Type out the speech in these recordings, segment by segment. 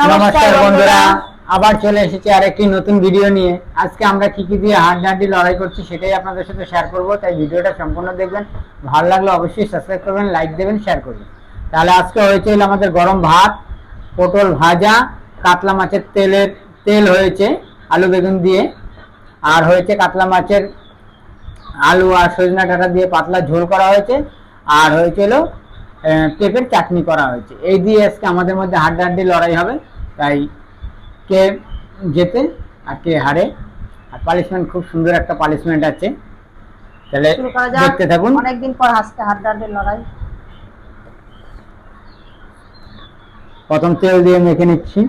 নমস্কার বন্ধুরা। আবার চলে এসেছি আরেকটি নতুন ভিডিও নিয়ে। আজকে আমরা কি কি দিয়ে হাড্ডাহাড্ডি লড়াই করছি সেটাই আপনাদের সাথে শেয়ার করব। তাই ভিডিওটা সম্পূর্ণ দেখবেন। ভালো লাগলে অবশ্যই সাবস্ক্রাইব করবেন লাইক দেবেন শেয়ার করবেন। তাহলে আজকে হয়েছে হলো আমাদের গরম ভাত পটল ভাজা কাতলা মাছের তেলের তেল হয়েছে আলু বেগুন দিয়ে। আর হয়েছে কাতলা মাছের আলু আর সজনা ডাঁটা দিয়ে পাতলা ঝোল করা হয়েছে। আর হয়েছিল পেঁপের চাটনি করা হয়েছে। এই দিয়ে আজকে আমাদের মধ্যে হাড্ডাহাড্ডি লড়াই হবে। তাই কে জেতে আর কে হারে আর পালিশমেন্ট খুব সুন্দর একটা পালিশমেন্ট আছে। তাহলে দেখতে থাকুন। অনেকদিন পর আজকে হাড্ডাহাড্ডি লড়াই। প্রথম তেল দিয়ে মেখে নিচ্ছি।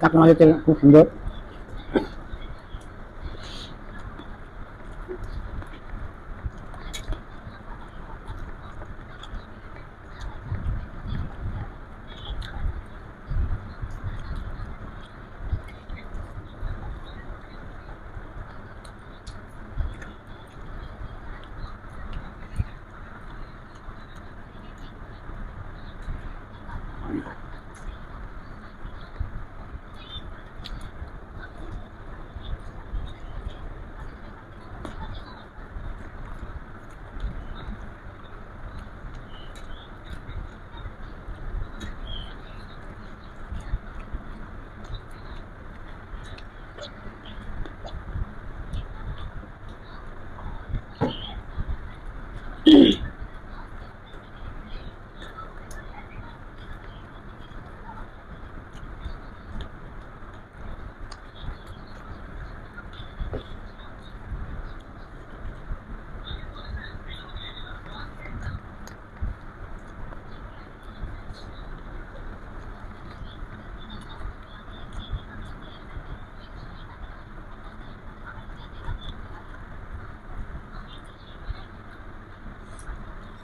কাতলা মাছের তেল খুব সুন্দর।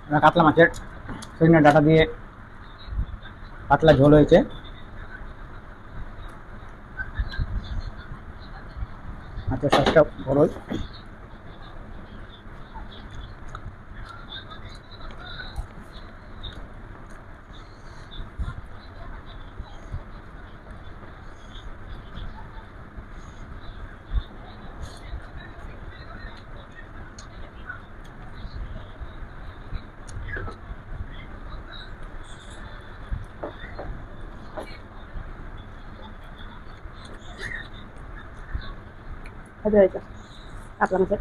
কাতলা মাছের। সজনে ডাটা দিয়ে কাতলা ঝোল হয়েছে। মাছের সসটা বড়ই ভালো হয়েছে। কাতলা মাছের।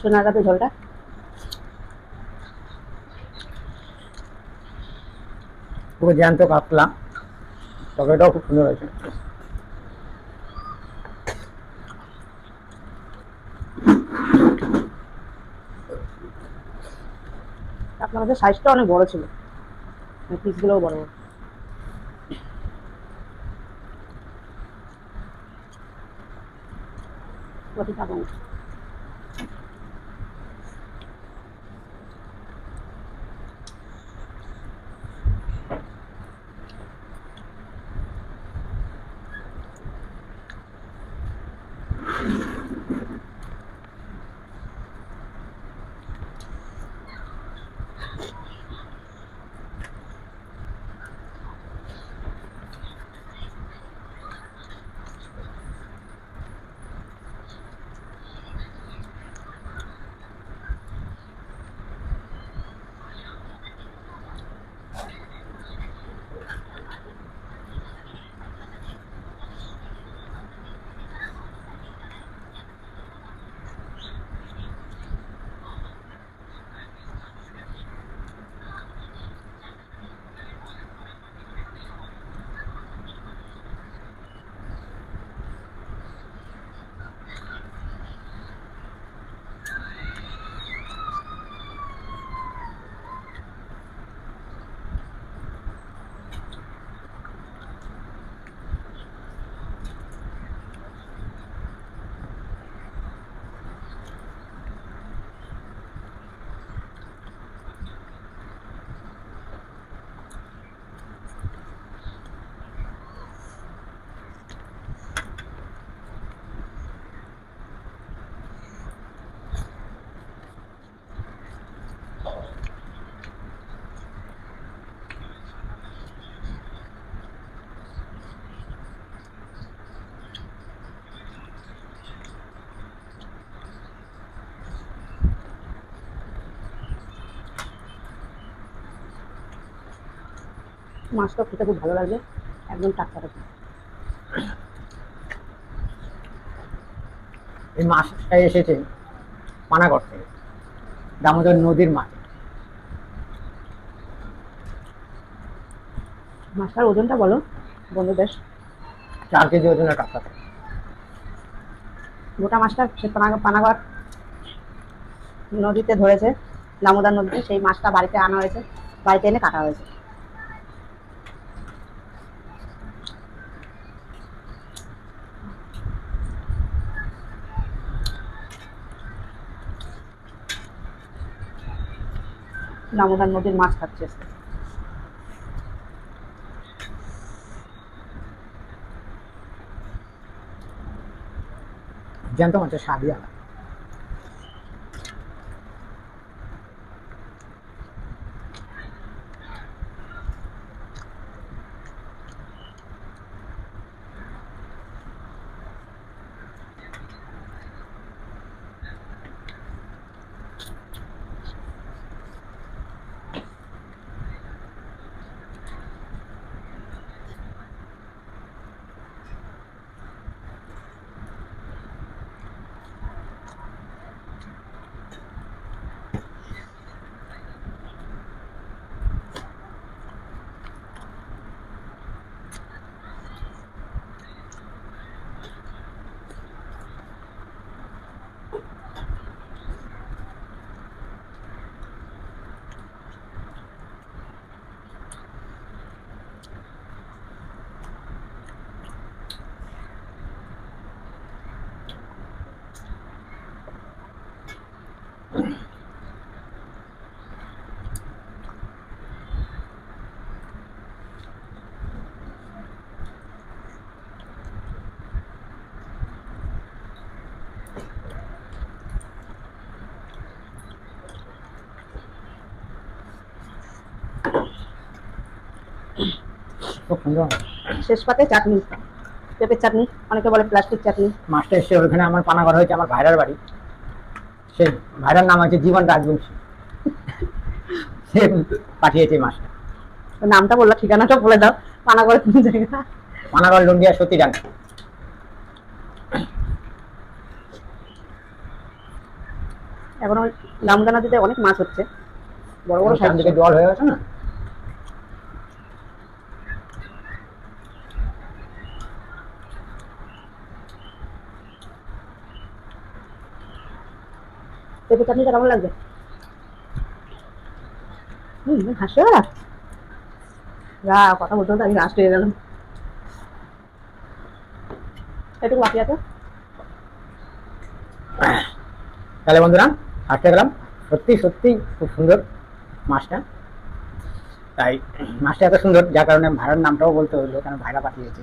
সোনা গাছে ঝোলটা। পুরো জ্যান্ত কাতলা। তরকারিটাও খুব সুন্দর হয়েছে। কাতলা মাছের সাইজটা অনেক বড় ছিল। পিসগুলোও বড় বড়। 我是小公 মাছটা খেতে খুব ভালো লাগবে একদম টাটকা টাটকা। এই মাছটা এসেছে পানাগড় থেকে দামোদর নদীর মাছ মাছটার ওজনটা বলো বন্ধুদের চার কেজি ওজনের কাঁকড়া গোটা মাছটা সে পানা পানাগড় নদীতে ধরেছে দামোদর নদীতে। সেই মাছটা বাড়িতে আনা হয়েছে বাড়িতে এনে কাটা হয়েছে। দামোদর নদীর মাছ খাচ্ছে। জ্যান্ত মাছের আলাদা শেষ পাতে চাটনি। পেঁপের চাটনি অনেকে বলে প্লাস্টিক চাটনি। মাছটা এসে ওইখানে আমার পানাগড় হয়েছে আমার ভাইরার বাড়ি। সেই ভাইরার নাম হচ্ছে জীবন রাজবংশী। সে পাঠিয়েছে মাছটা নামটা বলল ঠিকানাটা বলে দাও পানাগড়ে কোন জায়গা? পানাগড় লন্ডিয়া সতী ডান এখন ওই দামোদা নদীতে অনেক মাছ হচ্ছে বড় বড় সাইজ। জল হয়ে গেছে না? পেঁপে চাটনিটা কেমন হুম হাসছে যা কথা বলতে আমি হয়ে গেলাম। একটু বাকি আছে? তাহলে বন্ধুরা আসতে গেলাম। সত্যি সত্যি খুব সুন্দর মাছটা। তাই মাছটা এত সুন্দর যার কারণে ভাইরার নামটাও বলতে হলো কারণ ভাইরা পাঠিয়েছে।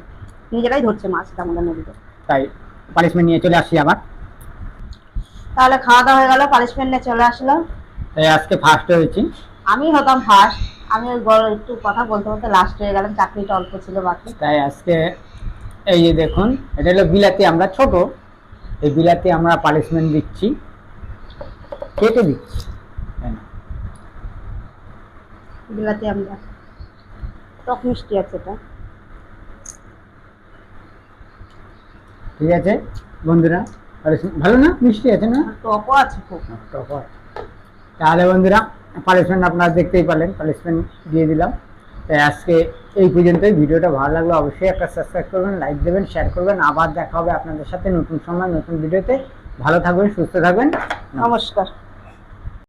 নিজেরাই ধরছে মাছ দামোদর নদীতে। তাই পানিশমেন্ট নিয়ে চলে আসছি আবার। তাহলে খাওয়া দাওয়া হয়ে গেল পানিশমেন্ট নিয়ে চলে আসলাম। তাই আজকে ফার্স্ট হয়েছি? আমি হতাম ফার্স্ট আমি একটু কথা বলতে বলতে লাস্ট হয়ে গেলাম চাকরিটা অল্প ছিল বাকি। তাই আজকে এই যে দেখুন এটা হলো বিলাতি আমরা ছোট। এই বিলাতি আমরা পানিশমেন্ট দিচ্ছি। কেটে দিচ্ছি? বিলাতি আমরা। টক মিষ্টি আছে এটা। ঠিক আছে বন্ধুরা। Punishment- ভালো না? মিষ্টি আছে না? টকও আছে খুব। টক আছে। তাহলে বন্ধুরা পালিশমেন্ট আপনারা দেখতেই পারলেন পালিশমেন্ট দিয়ে দিলাম। তাই আজকে এই পর্যন্তই। ভিডিওটা ভালো লাগল অবশ্যই একটা সাবস্ক্রাইব করবেন লাইক দেবেন শেয়ার করবেন। আবার দেখা হবে আপনাদের সাথে নতুন সময় নতুন ভিডিওতে ভালো থাকবেন সুস্থ থাকবেন। নমস্কার।